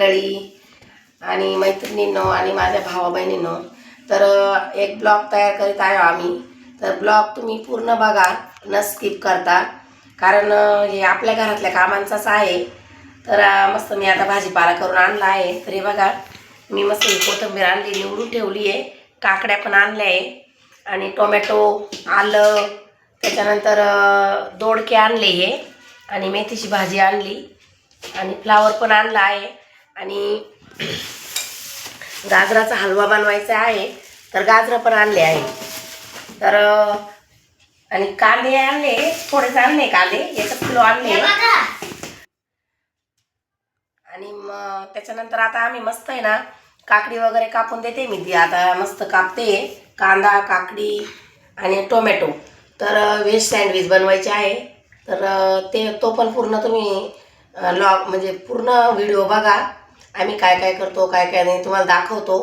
मंडळी आणि मैत्रिणींनो आणि माझ्या भावा बहिणींनो तर एक ब्लॉग तयार करीत आहे आम्ही. तर ब्लॉग तुम्ही पूर्ण बघा न स्किप करता. कारण हे आपल्या घरातल्या कामांचाच आहे. तर मस्त मी आता भाजीपाला करून आणला आहे. तर हे बघा मी मस्त ही कोथिंबीर आणली निवडून ठेवली आहे. काकड्या पण आणल्या आहे. आणि टोमॅटो आलं त्याच्यानंतर दोडके आणले हे. आणि मेथीची भाजी आणली. आणि फ्लावर पण आणला आहे. आणि गाजराचा हलवा बनवायचा आहे तर गाजरं पण आणले आहे. तर आणि कांदे आणले थोडेच आणले कांदे एक किलो आणले. आणि मग त्याच्यानंतर आता आम्ही मस्त आहे ना काकडी वगैरे कापून देते मी ती. आता मस्त कापते. कांदा काकडी आणि टोमॅटो. तर व्हेज सँडविच बनवायचे आहे. तर ते तो पण पूर्ण तुम्ही लॉग म्हणजे पूर्ण व्हिडिओ बघा. आम्ही काय काय करतो काय काय नाही तुम्हाला दाखवतो.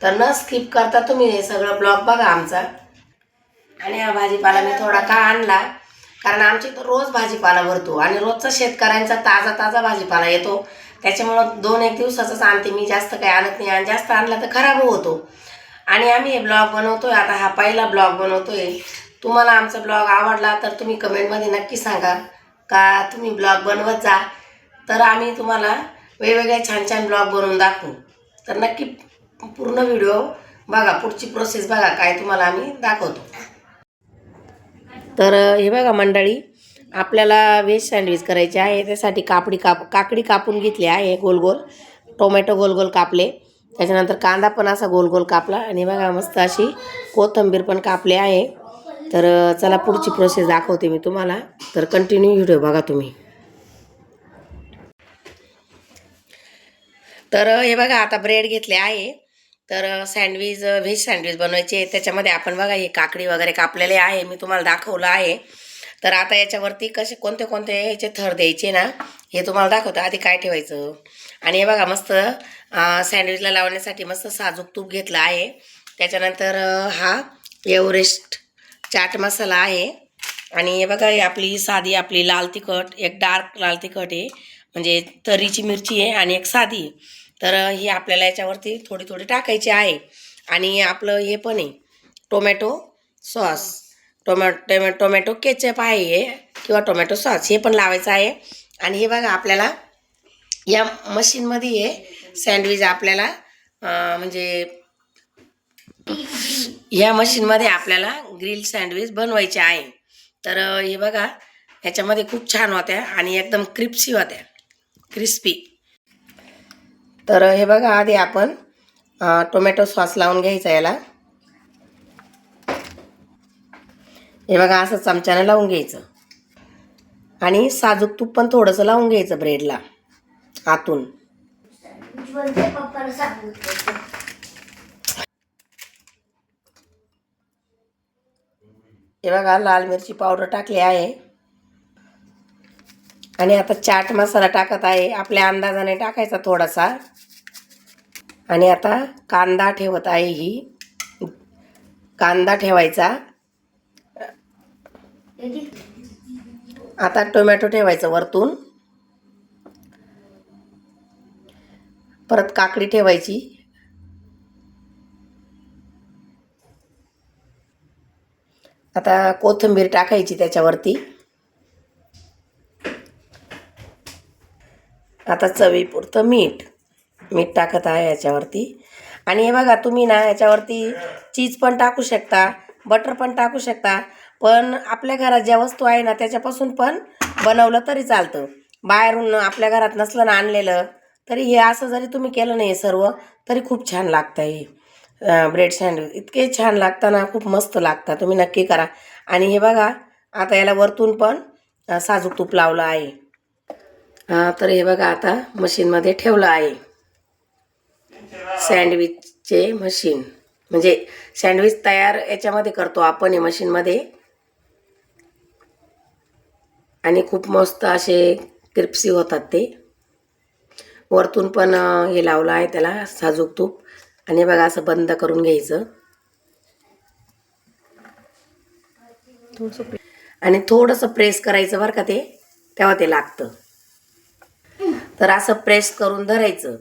तर न स्किप करता तुम्ही हे सगळं ब्लॉग बघा आमचा. आणि हा भाजीपाला मी थोडा का आणला? कारण आमची तर रोज भाजीपाला भरतो आणि रोजचा शेतकऱ्यांचा ताजा ताजा भाजीपाला येतो. त्याच्यामुळं दोन एक दिवसाचाच आणते मी जास्त काही आणत नाही. आणि जास्त आणला तर खराब होतो. आणि आम्ही हे ब्लॉग बनवतोय. आता हा पहिला ब्लॉग बनवतोय. तुम्हाला आमचा ब्लॉग आवडला तर तुम्ही कमेंटमध्ये नक्की सांगा का तुम्ही ब्लॉग बनवत जा. तर आम्ही तुम्हाला वेगवेगळे छान छान ब्लॉग बनवून दाखवू. तर नक्की पूर्ण व्हिडिओ बघा पुढची प्रोसेस बघा काय तुम्हाला आम्ही दाखवतो. तर हे बघा मंडळी आपल्याला व्हेज सँडविच करायचे आहे. त्यासाठी कापडी काप काकडी कापून घेतली आहे गोल गोल टोमॅटो गोल गोल कापले. त्याच्यानंतर कांदा पण असा गोल गोल कापला. आणि बघा मस्त अशी कोथिंबीर पण कापली आहे. तर चला पुढची प्रोसेस दाखवते मी तुम्हाला. तर कंटिन्यू व्हिडिओ बघा तुम्ही. तर हे बघा आता ब्रेड घेतले आहे. तर सँडविच व्हेज सँडविच बनवायचे. त्याच्यामध्ये आपण बघा हे काकडी वगैरे कापलेले आहे. मी तुम्हाला दाखवलं आहे. तर आता याच्यावरती कसे कोणते कोणते ह्याचे थर द्यायचे ना हे तुम्हाला दाखवतं. आधी काय ठेवायचं? आणि हे बघा मस्त सँडविचला लावण्यासाठी मस्त साजूक तूप घेतलं आहे. त्याच्यानंतर हा एव्हरेस्ट चाट मसाला आहे. आणि हे बघा ही आपली साधी आपली लाल तिखट एक डार्क लाल तिखट आहे. म्हणजे तरीची मिरची आहे आणि एक साधी तर ही आपल्याला याच्यावरती थोडी थोडी टाकायची आहे. आणि आपलं हे पण आहे. Tomato sauce. टोमॅ टोमॅ टोमॅटो केचप आहे हे किंवा टोमॅटो सॉस हे पण लावायचं आहे. आणि हे बघा आपल्याला या मशीनमध्ये हे सँडविच आपल्याला म्हणजे या मशीनमध्ये आपल्याला ग्रिल सँडविच बनवायचे आहे. तर हे बघा ह्याच्यामध्ये खूप छान होत्या आणि एकदम क्रिप्सी होत्या. क्रिस्पी. तर हे बघा आधी आपण टोमॅटो सॉस लावून घ्यायचा याला. हे बघा असं चमच्यानं लावून घ्यायचं. आणि साजूक तूप पण थोडंसं लावून घ्यायचं ब्रेडला आतून. हे बघा लाल मिरची पावडर टाकली आहे. आणि आता चाट मसाला टाकत आहे. आपल्या अंदाजाने टाकायचा थोडासा. आणि आता कांदा ठेवत आहे ही. कांदा ठेवायचा. आता टोमॅटो ठेवायचं वरतून. परत काकडी ठेवायची. आता कोथिंबीर टाकायची त्याच्यावरती. आता चवीपुरतं मीठ. मीठ टाकत आहे याच्यावरती. आणि हे बघा तुम्ही ना याच्यावरती चीज पण टाकू शकता बटर पण टाकू शकता पण आपल्या घरात ज्या वस्तू आहे ना त्याच्यापासून पण बनवलं तरी चालतं. बाहेरून आपल्या घरात नसलं ना आणलेलं तरी हे असं जरी तुम्ही केलं नाही सर्व तरी खूप छान लागतं हे. Bread sandwich. इतके छान लागतं ना खूप मस्त लागतं. तुम्ही नक्की करा. आणि हे बघा आता याला वरतून पण साजूक तूप लावलं आहे. तर हे बघा आता मशीनमध्ये ठेवलं आहे. सँडविचचे मशीन म्हणजे सँडविच तयार याच्यामध्ये करतो आपण हे मशीनमध्ये. आणि खूप मस्त असे क्रिप्सी होतात ते. वरतून पण हे लावलं आहे त्याला साजूक तूप. आणि बघा असं बंद करून घ्यायचं. आणि थोडंसं प्रेस करायचं बरं का ते तेव्हा ते लागतं. तर असं प्रेस करून धरायचं.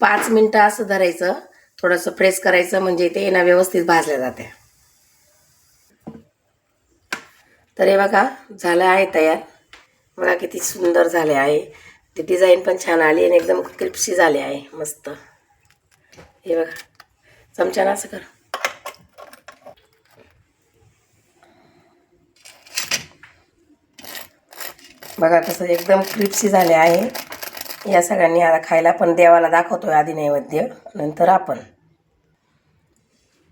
पाच मिनटं असं धरायचं. थोडंसं प्रेस करायचं म्हणजे ते ना व्यवस्थित भाजल्या जाते तर हे बघा झालं आहे तयार. बघा किती सुंदर झाले आहे. ती डिझाईन पण छान आली आणि एकदम क्रिप्सी झाली आहे. मस्त. हे बघा. चमच्यानं असं कर. बघा कसं एकदम क्रिप्सी झाले आहे. या सगळ्यांनी आता खायला पण देवाला दाखवतोय आधी नैवेद्य नंतर आपण.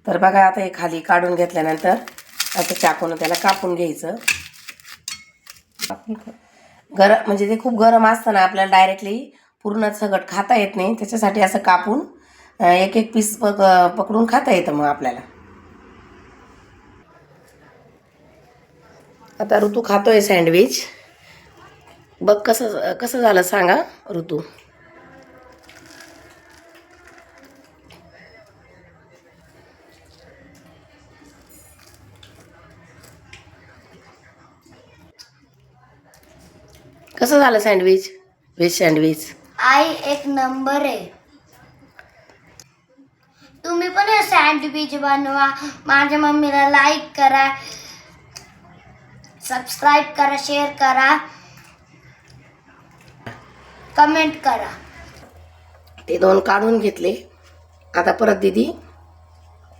तर बघा आता हे खाली काढून घेतल्यानंतर आता चाकून त्याला कापून घ्यायचं. गरम म्हणजे ते खूप गरम असतं ना आपल्याला डायरेक्टली पूर्ण सगट खाता येत नाही. त्याच्यासाठी असं कापून एक एक पीस पक पकडून खाता येतं मग आपल्याला. आता ऋतू खातोय सँडविच बघ कसं कसं झालं सांगा ऋतू. कसं झालं सँडविच? Veg sandwich. आई एक नंबर आहे. तुम्ही पण हे सँडविच बनवा. माझ्या मम्मीला लाईक करा. सबस्क्राईब करा शेअर करा. कमेंट करा. ते दोन काढून घेतले. आता परत दिदी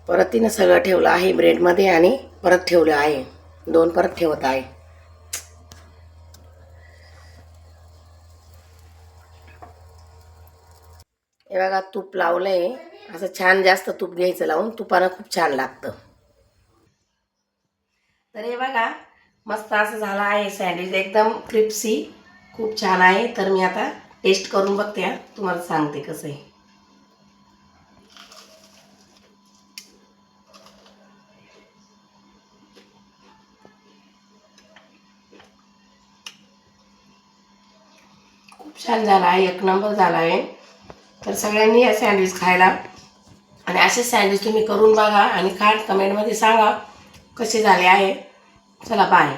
परत तिनं सगळं ठेवलं आहे ब्रेडमध्ये आणि परत ठेवलं आहे. दोन परत ठेवत आहे. हे बघा तूप लावलंय. असं छान जास्त तूप घ्यायचं लावून तुपानं खूप छान लागतं. तर हे बघा मस्त असं झालं आहे सँडविच एकदम क्रिप्सी खूप छान आहे. तर मी आता टेस्ट करून बघते तुम्हाला सांगते कसं आहे. खूप छान झाला आहे. एक नंबर झाला आहे. तर सगळ्यांनी या सँडविच खायला. आणि असे सँडविच तुम्ही करून बघा आणि खा कमेंटमध्ये सांगा कसे झाले आहे. चला बाय